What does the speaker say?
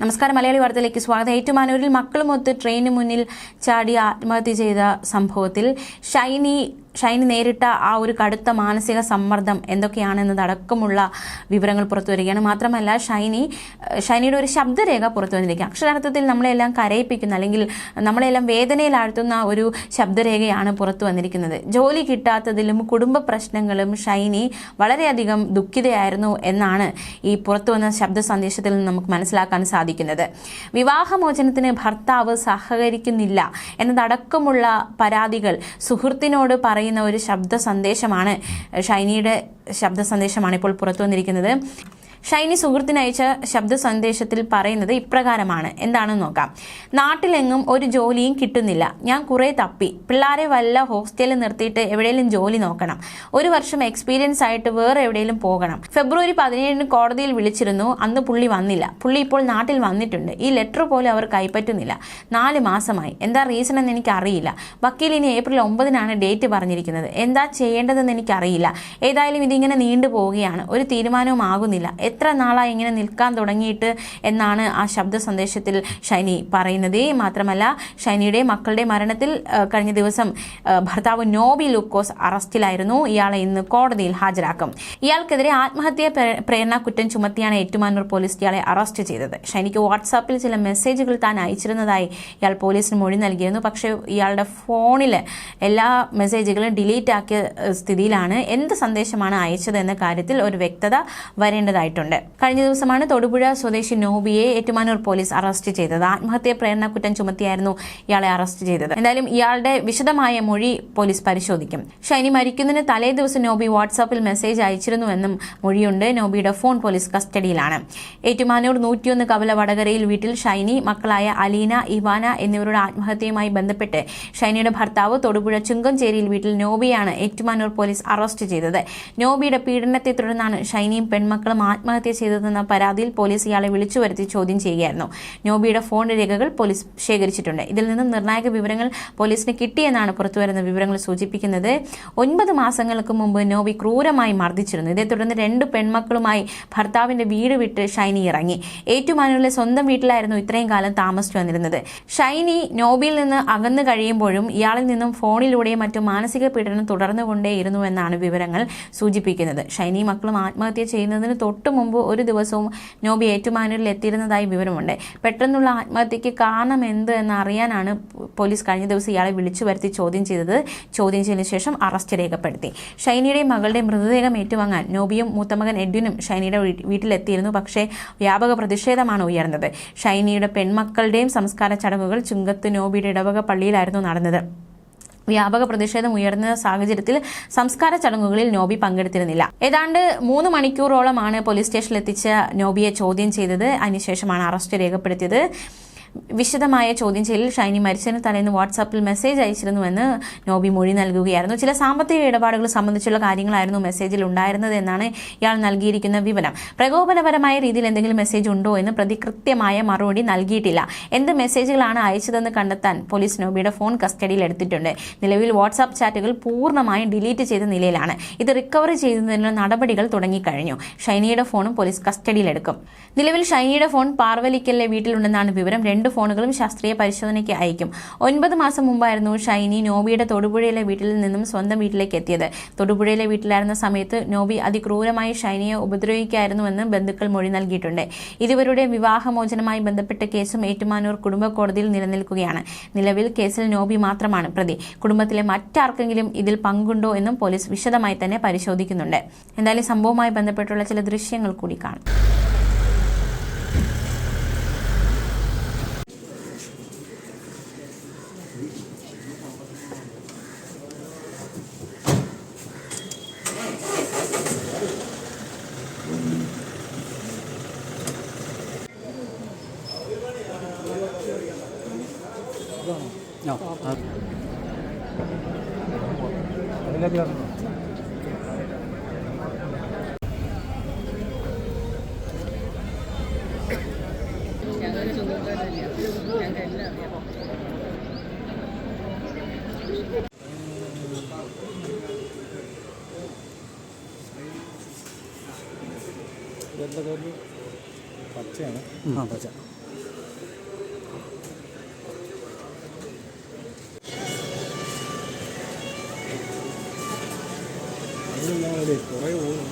നമസ്കാരം. മലയാളി വാർത്തയിലേക്ക് സ്വാഗതം. ഏറ്റുമാനൂരിൽ മക്കളുമൊത്ത് ട്രെയിനിന് മുന്നിൽ ചാടി ആത്മഹത്യ ചെയ്ത സംഭവത്തിൽ ഷൈനി ഷൈനി നേരിട്ട ആ ഒരു കടുത്ത മാനസിക സമ്മർദ്ദം എന്തൊക്കെയാണെന്നതടക്കമുള്ള വിവരങ്ങൾ പുറത്തു വരികയാണ്. മാത്രമല്ല ഷൈനി ഷൈനിയുടെ ഒരു ശബ്ദരേഖ പുറത്തു വന്നിരിക്കുക അക്ഷരാർത്ഥത്തിൽ നമ്മളെല്ലാം കരയിപ്പിക്കുന്ന അല്ലെങ്കിൽ നമ്മളെല്ലാം വേദനയിലാഴ്ത്തുന്ന ഒരു ശബ്ദരേഖയാണ് പുറത്തു വന്നിരിക്കുന്നത്. ജോലി കിട്ടാത്തതിലും കുടുംബ പ്രശ്നങ്ങളും ഷൈനി വളരെയധികം ദുഃഖിതയായിരുന്നു എന്നാണ് ഈ പുറത്തു വന്ന ശബ്ദ സന്ദേശത്തിൽ നിന്ന് നമുക്ക് മനസ്സിലാക്കാൻ സാധിക്കുന്നത്. വിവാഹമോചനത്തിന് ഭർത്താവ് സഹകരിക്കുന്നില്ല എന്നതടക്കമുള്ള പരാതികൾ സുഹൃത്തിനോട് പറയുന്ന ഒരു ശബ്ദ സന്ദേശമാണ്. ഷൈനിയുടെ ശബ്ദ സന്ദേശമാണ് ഇപ്പോൾ പുറത്തു വന്നിരിക്കുന്നത് ഷൈനി സുഹൃത്തിനയച്ച ശബ്ദ സന്ദേശത്തിൽ പറയുന്നത് ഇപ്രകാരമാണ്. എന്താണെന്ന് നോക്കാം. നാട്ടിലെങ്ങും ഒരു ജോലിയും കിട്ടുന്നില്ല. ഞാൻ കുറെ തപ്പി. പിള്ളേരെ വല്ല ഹോസ്റ്റലിൽ നിർത്തിയിട്ട് എവിടെയെങ്കിലും ജോലി നോക്കണം. ഒരു വർഷം എക്സ്പീരിയൻസ് ആയിട്ട് വേറെ എവിടെയെങ്കിലും പോകണം. ഫെബ്രുവരി പതിനേഴിന് കോടതിയിൽ വിളിച്ചിരുന്നു. അന്ന് പുള്ളി വന്നില്ല. പുള്ളി ഇപ്പോൾ നാട്ടിൽ വന്നിട്ടുണ്ട്. ഈ ലെറ്റർ പോലും അവർ കൈപ്പറ്റുന്നില്ല. നാല് മാസമായി. എന്താ റീസൺ എന്ന് എനിക്ക് അറിയില്ല വക്കീൽ ഇനി ഏപ്രിൽ ഒമ്പതിനാണ് ഡേറ്റ് പറഞ്ഞിരിക്കുന്നത്. എന്താ ചെയ്യേണ്ടതെന്ന് എനിക്കറിയില്ല. ഏതായാലും ഇതിങ്ങനെ നീണ്ടു പോവുകയാണ് ഒരു തീരുമാനവും ആകുന്നില്ല എത്ര നാളായി ഇങ്ങനെ നിൽക്കാൻ തുടങ്ങിയിട്ട് എന്നാണ് ആ ശബ്ദ സന്ദേശത്തിൽ ഷൈനി പറയുന്നത്. മാത്രമല്ല ഷൈനിയുടെ മക്കളുടെ മരണത്തിൽ കഴിഞ്ഞ ദിവസം ഭർത്താവ് നോബി ലൂക്കോസ് അറസ്റ്റിലായിരുന്നു. ഇയാളെ ഇന്ന് കോടതിയിൽ ഹാജരാക്കും. ഇയാൾക്കെതിരെ ആത്മഹത്യാ പ്രേ- പ്രേരണ കുറ്റം ചുമത്തിയാണ് ഏറ്റുമാനൂർ പോലീസ് ഇയാളെ അറസ്റ്റ് ചെയ്തത്. ഷൈനിക്ക് വാട്സാപ്പിൽ ചില മെസ്സേജുകൾ താൻ അയച്ചിരുന്നതായി ഇയാൾ പോലീസിന് മൊഴി നൽകിയിരുന്നു. പക്ഷേ ഇയാളുടെ ഫോണിൽ എല്ലാ മെസ്സേജുകളും ഡിലീറ്റ് ആക്കിയ സ്ഥിതിയിലാണ്. എന്ത് സന്ദേശമാണ് അയച്ചത് എന്ന കാര്യത്തിൽ ഒരു വ്യക്തത വരേണ്ടതായിട്ടുണ്ട്. കഴിഞ്ഞ ദിവസമാണ് തൊടുപുഴ സ്വദേശി നോബിയെ ഏറ്റുമാനൂർ പോലീസ് അറസ്റ്റ് ചെയ്തത്. ആത്മഹത്യ പ്രേരണ കുറ്റം ചുമത്തിയായിരുന്നു ഇയാളെ അറസ്റ്റ് ചെയ്തത്. എന്തായാലും ഇയാളുടെ വിശദമായ മൊഴി പോലീസ് പരിശോധിക്കും. ഷൈനി മരിക്കുന്നതിന് തലേ ദിവസം നോബി വാട്സാപ്പിൽ മെസ്സേജ് അയച്ചിരുന്നുവെന്നും മൊഴിയുണ്ട്. നോബിയുടെ ഫോൺ പോലീസ് കസ്റ്റഡിയിലാണ്. ഏറ്റുമാനൂർ നൂറ്റിയൊന്ന് കവല വടകരയിൽ വീട്ടിൽ ഷൈനി മക്കളായ അലീന ഇവാന എന്നിവരുടെ ആത്മഹത്യയുമായി ബന്ധപ്പെട്ട് ഷൈനിയുടെ ഭർത്താവ് തൊടുപുഴ ചുങ്കഞ്ചേരിയിൽ വീട്ടിൽ നോബിയാണ് ഏറ്റുമാനൂർ പോലീസ് അറസ്റ്റ് ചെയ്തത്. നോബിയുടെ പീഡനത്തെ തുടർന്നാണ് ഷൈനിയും പെൺമക്കളും ചെയ്തതെന്ന പരാതിയിൽ പോലീസ് ഇയാളെ വിളിച്ചു വരുത്തി ചോദ്യം ചെയ്യുകയായിരുന്നു. നോബിയുടെ ഫോൺ രേഖകൾ പോലീസ് ശേഖരിച്ചിട്ടുണ്ട്. ഇതിൽ നിന്നും നിർണായക വിവരങ്ങൾ പോലീസിന് കിട്ടിയെന്നാണ് പുറത്തുവരുന്ന വിവരങ്ങൾ സൂചിപ്പിക്കുന്നത്. ഒൻപത് മാസങ്ങൾക്ക് മുമ്പ് നോബി ക്രൂരമായി മർദ്ദിച്ചിരുന്നു. ഇതേ തുടർന്ന് രണ്ട് പെൺമക്കളുമായി ഭർത്താവിന്റെ വീട് വിട്ട് ഷൈനി ഇറങ്ങി. ഏറ്റുമാനൂരിലെ സ്വന്തം വീട്ടിലായിരുന്നു ഇത്രയും കാലം താമസിച്ചു വന്നിരുന്നത്. ഷൈനി നോബിയിൽ നിന്ന് അകന്നു കഴിയുമ്പോഴും ഇയാളിൽ നിന്നും ഫോണിലൂടെയും മറ്റു മാനസിക പീഡനം തുടർന്നുകൊണ്ടേയിരുന്നു എന്നാണ് വിവരങ്ങൾ സൂചിപ്പിക്കുന്നത്. ഷൈനി മക്കളും ആത്മഹത്യ ചെയ്യുന്നതിന് തൊട്ടു മുമ്പ് ഒരു ദിവസവും നോബി ഏറ്റുമാനൂരിൽ എത്തിയിരുന്നതായി വിവരമുണ്ട്. പെട്ടെന്നുള്ള ആത്മഹത്യക്ക് കാരണം എന്ത് എന്ന് അറിയാനാണ് പോലീസ് കഴിഞ്ഞ ദിവസം ഇയാളെ വിളിച്ചു വരുത്തി ചോദ്യം ചെയ്തത്. ചോദ്യം ചെയ്തതിനു ശേഷം അറസ്റ്റ് രേഖപ്പെടുത്തി. ഷൈനിയുടെയും മകളുടെ മൃതദേഹം ഏറ്റുവാങ്ങാൻ നോബിയും മൂത്തമകൻ എഡ്വിനും ഷൈനിയുടെ വീട്ടിലെത്തിയിരുന്നു. പക്ഷേ വ്യാപക പ്രതിഷേധമാണ് ഉയർന്നത്. ഷൈനിയുടെ പെൺമക്കളുടെയും സംസ്കാര ചടങ്ങുകൾ ചുങ്കത്ത് നോബിയുടെ ഇടവക പള്ളിയിലായിരുന്നു നടന്നത്. വ്യാപക പ്രതിഷേധം ഉയർന്ന സാഹചര്യത്തിൽ സംസ്കാര ചടങ്ങുകളിൽ നോബി പങ്കെടുത്തിരുന്നില്ല. ഏതാണ്ട് മൂന്ന് മണിക്കൂറോളമാണ് പോലീസ് സ്റ്റേഷനിലെത്തിച്ച നോബിയെ ചോദ്യം ചെയ്തത്. അതിനുശേഷമാണ് അറസ്റ്റ് രേഖപ്പെടുത്തിയത്. വിശദമായ ചോദ്യം ചെയ്യലിൽ ഷൈനി മരിച്ചതിന് തലേന്ന് വാട്സാപ്പിൽ മെസ്സേജ് അയച്ചിരുന്നുവെന്ന് നോബി മൊഴി നൽകുകയായിരുന്നു. ചില സാമ്പത്തിക ഇടപാടുകൾ സംബന്ധിച്ചുള്ള കാര്യങ്ങളായിരുന്നു മെസ്സേജിൽ ഉണ്ടായിരുന്നത് എന്നാണ് ഇയാൾ നൽകിയിരിക്കുന്ന വിവരം. പ്രകോപനപരമായ രീതിയിൽ എന്തെങ്കിലും മെസ്സേജ് ഉണ്ടോ എന്ന് പ്രതി കൃത്യമായ മറുപടി നൽകിയിട്ടില്ല. എന്ത് മെസ്സേജുകളാണ് അയച്ചതെന്ന് കണ്ടെത്താൻ പോലീസ് നോബിയുടെ ഫോൺ കസ്റ്റഡിയിൽ എടുത്തിട്ടുണ്ട്. നിലവിൽ വാട്സാപ്പ് ചാറ്റുകൾ പൂർണമായും ഡിലീറ്റ് ചെയ്ത നിലയിലാണ്. ഇത് റിക്കവർ ചെയ്യുന്നതിനുള്ള നടപടികൾ തുടങ്ങിക്കഴിഞ്ഞു. ഷൈനിയുടെ ഫോണും പോലീസ് കസ്റ്റഡിയിലെടുക്കും. നിലവിൽ ഷൈനിയുടെ ഫോൺ പാർവലിക്കലിലെ വീട്ടിലുണ്ടെന്നാണ് വിവരം. രണ്ട് ഫോണുകളും ശാസ്ത്രീയ പരിശോധനയ്ക്ക് അയക്കും. ഒൻപത് മാസം മുമ്പായിരുന്നു ഷൈനി നോബിയുടെ തൊടുപുഴയിലെ വീട്ടിൽ നിന്നും സ്വന്തം വീട്ടിലേക്ക് എത്തിയത്. തൊടുപുഴയിലെ വീട്ടിലായിരുന്ന സമയത്ത് നോബി അതിക്രൂരമായി ഷൈനിയെ ഉപദ്രവിക്കായിരുന്നുവെന്ന് ബന്ധുക്കൾ മൊഴി നൽകിയിട്ടുണ്ട്. ഇരുവരുടെ വിവാഹമോചനമായി ബന്ധപ്പെട്ട കേസും ഏറ്റുമാനൂർ കുടുംബ കോടതിയിൽ നിലനിൽക്കുകയാണ്. നിലവിൽ കേസിൽ നോബി മാത്രമാണ് പ്രതി. കുടുംബത്തിലെ മറ്റാർക്കെങ്കിലും ഇതിൽ പങ്കുണ്ടോ എന്നും പോലീസ് വിശദമായി തന്നെ പരിശോധിക്കുന്നുണ്ട്. എന്തായാലും സംഭവവുമായി ബന്ധപ്പെട്ടുള്ള ചില ദൃശ്യങ്ങൾ കൂടി കാണാം. പച്ചയാണ്. ആ പച്ച. അതെ കുറേ പോകുന്നു